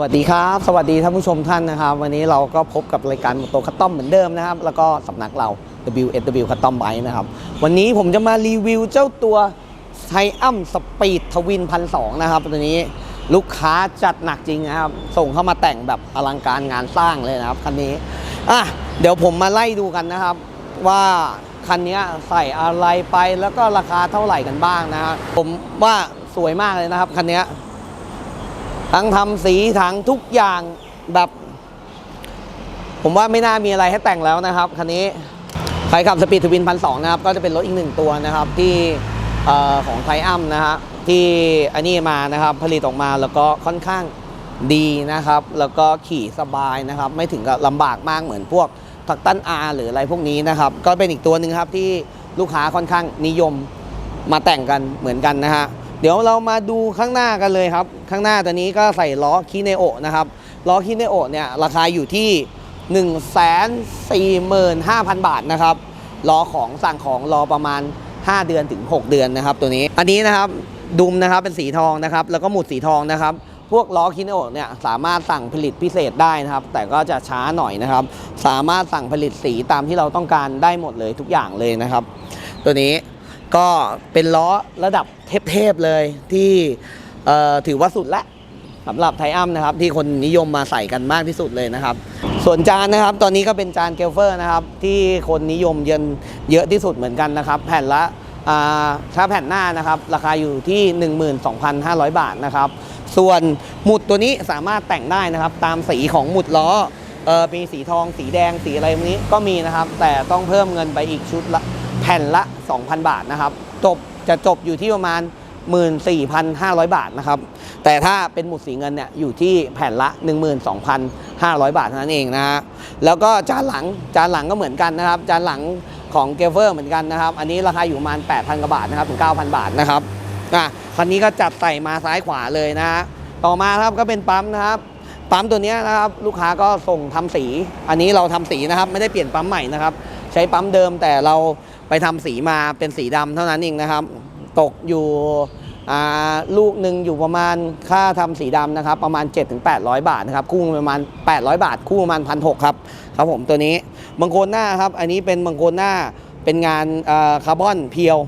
วัสดีครับ สวัสดีท่านผู้ชมท่านนะครับ วันนี้เราก็พบกับรายการมอโตคัตตอมเหมือนเดิมนะครับ แล้วก็สำนักเรา WSW คัตตอมไบนะครับ วันนี้ผมจะมารีวิวเจ้าตัวไทอัมสปีดทวินพันสองนะครับตัวนี้ลูกค้าจัดหนักจริงนะครับ ส่งเข้ามาแต่งแบบอลังการงานสร้างเลยนะครับคันนี้อะเดี๋ยวผมมาไล่ดูกันนะครับ ว่าคันนี้ใส่อะไรไปแล้วก็ราคาเท่าไหร่กันบ้างนะครับผมว่าสวยมากเลยนะครับคันนี้ ทั้งทำสีทั้งทุกอย่างแบบ ผมว่าไม่น่ามีอะไรให้แต่งแล้วนะครับคันนี้ใครขับสปีดทวินพันสองนะครับ ก็จะเป็นรถอีกหนึ่งตัวนะครับที่ของไทอัมนะฮะที่อันนี้มานะครับ ผลิตออกมาแล้วก็ค่อนข้างดีนะครับ แล้วก็ขี่สบายนะครับ ไม่ถึงกับลำบากมากเหมือนพวกทักตันอาหรืออะไรพวกนี้นะครับ ก็เป็นอีกตัวหนึ่งครับที่ลูกค้าค่อนข้างนิยมมาแต่งกันเหมือนกันนะฮะ ดี๋ยวเรามาดูข้างหน้ากันเลยครับ ข้างหน้าตัวนี้ก็ใส่ล้อคิเนโอนะครับล้อคิเนโอเนี่ยราคาอยู่ที่ 1 4 5 0 0 0 บาทนะครับล้อของสั่งของรอประมาณ 5 เดือนถึง 6 เดือนนะครับตัวนี้อันนี้นะครับดุมนะครับเป็นสีทองนะครับแล้วก็หมุดสีทองนะครับพวกล้อคิเนโอเนี่ยสามารถสั่งผลิตพิเศษได้นะครับ แต่ก็จะช้าหน่อยนะครับ สามารถสั่งผลิตสีตามที่เราต้องการได้หมดเลยทุกอย่างเลยนะครับ ตัวนี้ ก็เป็นล้อระดับเทพๆเลยที่ถือว่าสุดละสำหรับไทอัมนะครับที่คนนิยมมาใส่กันมากที่สุดเลยนะครับ ส่วนจานนะครับ ตอนนี้ก็เป็นจานเกลเฟอร์นะครับ ที่คนนิยมเยนเยอะที่สุดเหมือนกันนะครับ แผ่นละถ้าแผ่นหน้านะครับ ราคาอยู่ที่ 12,500 บาทนะครับ ส่วนหมุดตัวนี้สามารถแต่งได้นะครับ ตามสีของหมุดล้อออมีสีทอง สีแดงสีอะไรพวกนี้ก็มีนะครับ แต่ต้องเพิ่มเงินไปอีกชุดละ แผ่นละ 2,000 บาทนะครับ จบจะจบอยู่ที่ประมาณ 14,500 บาทนะครับ แต่ถ้าเป็นหมุดสีเงินเนี่ยอยู่ที่แผ่นละ 12,500 บาทเท่านั้นเองนะฮะแล้วก็จานหลังจานหลังก็เหมือนกันนะครับ จานหลังของเกลเฟอร์เหมือนกันนะครับ อันนี้ราคาอยู่ประมาณ 8,000 กว่าบาทนะครับถึง 9,000 บาทนะครับอะคันนี้ก็จัดใส่มาซ้ายขวาเลยนะฮะต่อมาครับก็เป็นปั๊มนะครับปั๊มตัวนี้นะครับลูกค้าก็ส่งทำสี อันนี้เราทำสีนะครับ ไม่ได้เปลี่ยนปั๊มใหม่นะครับ ใช้ปั๊มเดิมแต่เรา ไปทำสีมาเป็นสีดำเท่านั้นเองนะครับ ตกอยู่ลูกหนึ่งอยู่ประมาณค่าทำสีดำนะครับประมาณ 7-800 บาทนะครับคู่ประมาณ 800 บาท คู่ประมาณพันหครับครับผมตัวนี้บังโคลนหน้าครับอันนี้เป็นบังโคลนหน้าเป็นงานคาร์บอนเพียว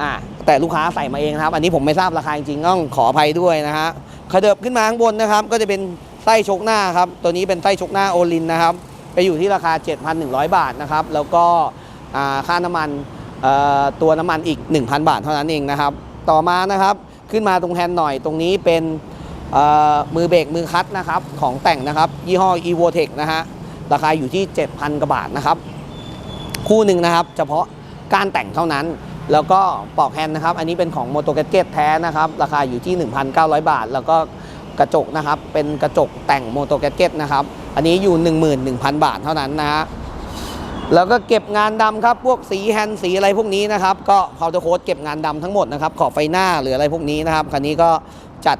อ่าแต่ลูกค้าใส่มาเองครับ อันนี้ผมไม่ทราบราคาจริงต้องขออภัยด้วยนะฮะขยับขึ้นมาข้างบนนะครับ ก็จะเป็นไส้ชกหน้าครับตัวนี้เป็นไส้ชกหน้าโอลินนะครับไปอยู่ที่ราคา 7,100 บาทนะครับแล้วก็ ค่าน้ำมันตัวน้ำมันอีก 1,000 บาทเท่านั้นเองนะครับ ต่อมานะครับขึ้นมาตรงแฮนด์หน่อยตรงนี้เป็นมือเบรกมือคัดนะครับของแต่งนะครับ ยี่ห้อ e v o t e c นะฮะราคาอยู่ที่ 7,000กว่าบาทนะครับ คู่หนึ่งนะครับ เฉพาะการแต่งเท่านั้น แล้วก็ปลอกแฮนด์นะครับ อันนี้เป็นของโมโต g ก d เกตแท้นะครับ ราคาอยู่ที่ 1,900 บาท แล้วก็กระจกนะครับ เป็นกระจกแต่งโมโต g ก d เกตนะครับ อันนี้อยู่ 11,000 บาทเท่านั้นนะฮะ แล้วก็เก็บงานดำครับ พวกสีแฮนด์สีอะไรพวกนี้นะครับ ก็พาวเดอร์โค้ดเก็บงานดำทั้งหมดนะครับ ขอบไฟหน้าหรืออะไรพวกนี้นะครับ คันนี้ก็จัด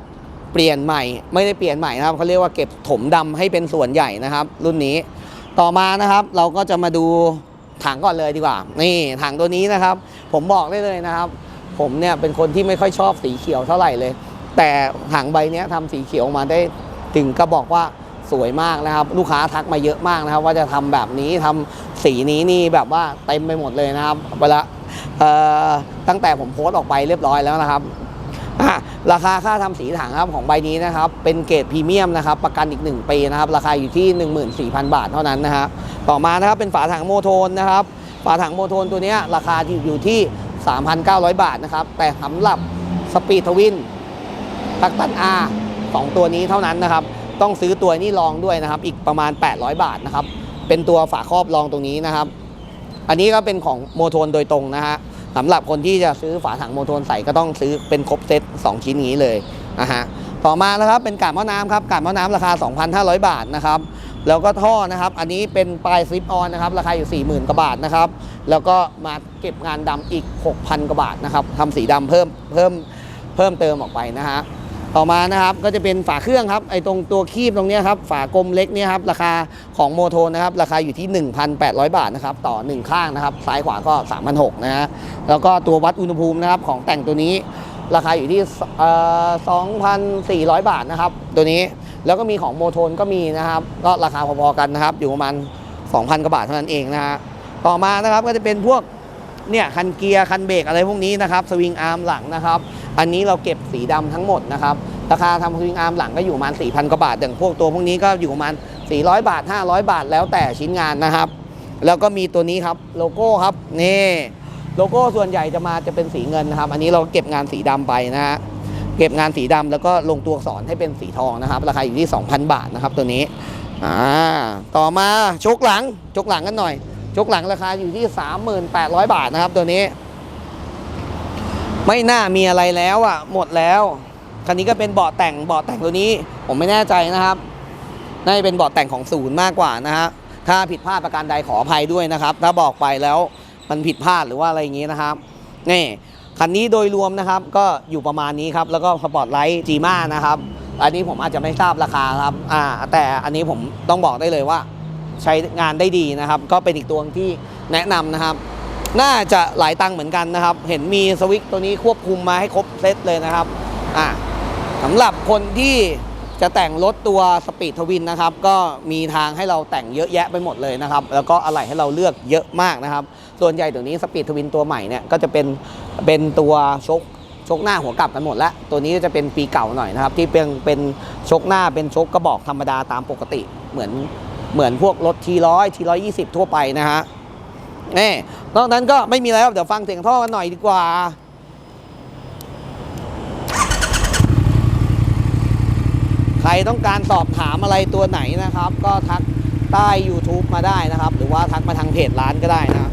เปลี่ยนใหม่ ไม่ได้เปลี่ยนใหม่นะครับเขาเรียกว่าเก็บถมดำให้เป็นส่วนใหญ่นะครับ รุ่นนี้ ต่อมานะครับ เราก็จะมาดูถังก่อนเลยดีกว่า นี่ถังตัวนี้นะครับ ผมบอกได้เลยนะครับ ผมเนี่ยเป็นคนที่ไม่ค่อยชอบสีเขียวเท่าไหร่เลย แต่ถังใบเนี้ยทำสีเขียวออกมาได้ถึงก็บอกว่า สวยมากนะครับ ลูกค้าทักมาเยอะมากนะครับ ว่าจะทำแบบนี้ทำสีนี้นี่แบบว่าเต็มไปหมดเลยนะครับเวลาตั้งแต่ผมโพสต์ออกไปเรียบร้อยแล้วนะครับราคาค่าทำสีถังครับของใบนี้นะครับ เป็นเกรดพรีเมียมนะครับ ประกันอีก 1 ปีนะครับ ราคาอยู่ที่ 14,000 บาทเท่านั้นนะฮะต่อมานะครับเป็นฝาถังโมโทนนะครับ ฝาถังโมโทนตัวนี้ราคาอยู่ที่ 3,900 บาทนะครับ แต่สำหรับสปีดทวินตักตันอาสองตัวนี้เท่านั้นนะครับ ต้องซื้อตัวนี้รองด้วยนะครับ อีกประมาณ 800 บาทนะครับ เป็นตัวฝาครอบรองตรงนี้นะครับ อันนี้ก็เป็นของโมโทนโดยตรงนะฮะสำหรับคนที่จะซื้อฝาถังโมโทนใส่ก็ต้องซื้อเป็นครบเซต2 ชิ้นนี้เลยนะฮะต่อมานะครับเป็นกาดหม้อน้ำครับกาดหม้อน้ำราคา 2,500 บาทนะครับแล้วก็ท่อนะครับ อันนี้เป็นปลายซิปออนนะครับ ราคาอยู่ 40,000กว่าบาทนะครับ แล้วก็มาเก็บงานดำอีก 6,000กว่าบาทนะครับทำสีดำเพิ่มเพิ่มเพิ่มเติมออกไปนะฮะ ต่อมานะครับก็จะเป็นฝาเครื่องครับไอ้ตรงตัวคีบตรงนี้ครับฝากลมเล็กเนี่ยครับราคาของโมโทนนะครับราคาอยู่ที่ 1,800 บาทนะครับต่อ 1 ข้างนะครับซ้ายขวาก็ 3,600นะฮะแล้วก็ตัววัดอุณหภูมินะครับของแต่งตัวนี้ราคาอยู่ที่เอ่อ2,400 บาทนะครับตัวนี้แล้วก็มีของโมโทนก็มีนะครับก็ราคาพอๆกันนะครับอยู่ประมาณ 2,000กว่าบาทเท่านั้นเองนะฮะต่อมานะครับก็จะเป็นพวกเนี่ยคันเกียร์คันเบรกอะไรพวกนี้นะครับสวิงอาร์มหลังนะครับ อันนี้เราเก็บสีดำทั้งหมดนะครับ ราคาทำสวิงอาร์มหลังก็อยู่ประมาณ4,000กว่าบาทอย่างพวกตัวพวกนี้ก็อยู่ประมาณ 400 บาท 500 บาทแล้วแต่ชิ้นงานนะครับ แล้วก็มีตัวนี้ครับโลโก้ครับนี่โลโก้ส่วนใหญ่จะมาจะเป็นสีเงินนะครับ อันนี้เราเก็บงานสีดำไปนะฮะเก็บงานสีดำแล้วก็ลงตัวอักษรให้เป็นสีทองนะครับ ราคาอยู่ที่ 2,000 บาทนะครับตัวนี้อ่าต่อมาชกหลังชกหลังกันหน่อยชกหลังราคาอยู่ที่ 38,000บาทนะครับตัวนี้ ไม่น่ามีอะไรแล้วอะ หมดแล้ว คันนี้ก็เป็นเบาะแต่งเบาะแต่งตัวนี้ ผมไม่แน่ใจนะครับน่าจะเป็นเบาะแต่งของศูนย์มากกว่านะฮะถ้าผิดพลาดประการใดขออภัยด้วยนะครับ ถ้าบอกไปแล้วมันผิดพลาดหรือว่าอะไรอย่างงี้นะครับนี่คันนี้โดยรวมนะครับก็อยู่ประมาณนี้ครับ แล้วก็สปอร์ตไลท์จีมานะครับ อันนี้ผมอาจจะไม่ทราบราคาครับอ่าแต่อันนี้ผมต้องบอกได้เลยว่า ใช้งานได้ดีนะครับ ก็เป็นอีกตัวที่แนะนำนะครับ น่าจะหลายตังค์เหมือนกันนะครับ เห็นมีสวิตตัวนี้ควบคุมมาให้ครบเซตเลยนะครับอ่าสำหรับคนที่จะแต่งรถตัวสปีดทวินนะครับ ก็มีทางให้เราแต่งเยอะแยะไปหมดเลยนะครับ แล้วก็อะไหล่ให้เราเลือกเยอะมากนะครับ ส่วนใหญ่เดี๋ยวนี้สปีดทวินตัวใหม่เนี่ยก็จะเป็นเป็นตัวชกชกหน้าหัวกลับกันหมดแล้ว ตัวนี้จะเป็นปีเก่าหน่อยนะครับ ที่เป็นเป็นชกหน้าเป็นชกกระบอกธรรมดาตามปกติ เหมือนเหมือนพวกรถทีร้อยทีร้อยยี่สิบทั่วไปนะฮะ นี่นอกนั้นก็ไม่มีอะไรครับเดี๋ยวฟังเสียงท่อกันหน่อยดีกว่าใครต้องการสอบถามอะไรตัวไหนนะครับ ก็ทักใต้ YouTube มาได้นะครับ หรือว่าทักมาทางเพจร้านก็ได้นะ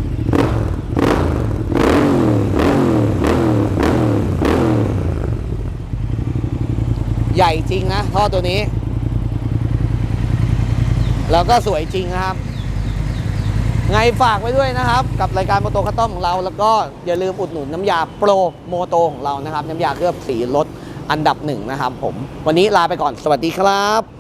ใหญ่จริงนะท่อตัวนี้ แล้วก็สวยจริงนะครับ ไงฝากไว้ด้วยนะครับ กับรายการโมโตคัตตอมของเรา แล้วก็อย่าลืมอุดหนุนน้ำยาโปรโมโตของเรานะครับ น้ำยาเคลือบสีรถอันดับหนึ่งนะครับผม วันนี้ลาไปก่อนสวัสดีครับ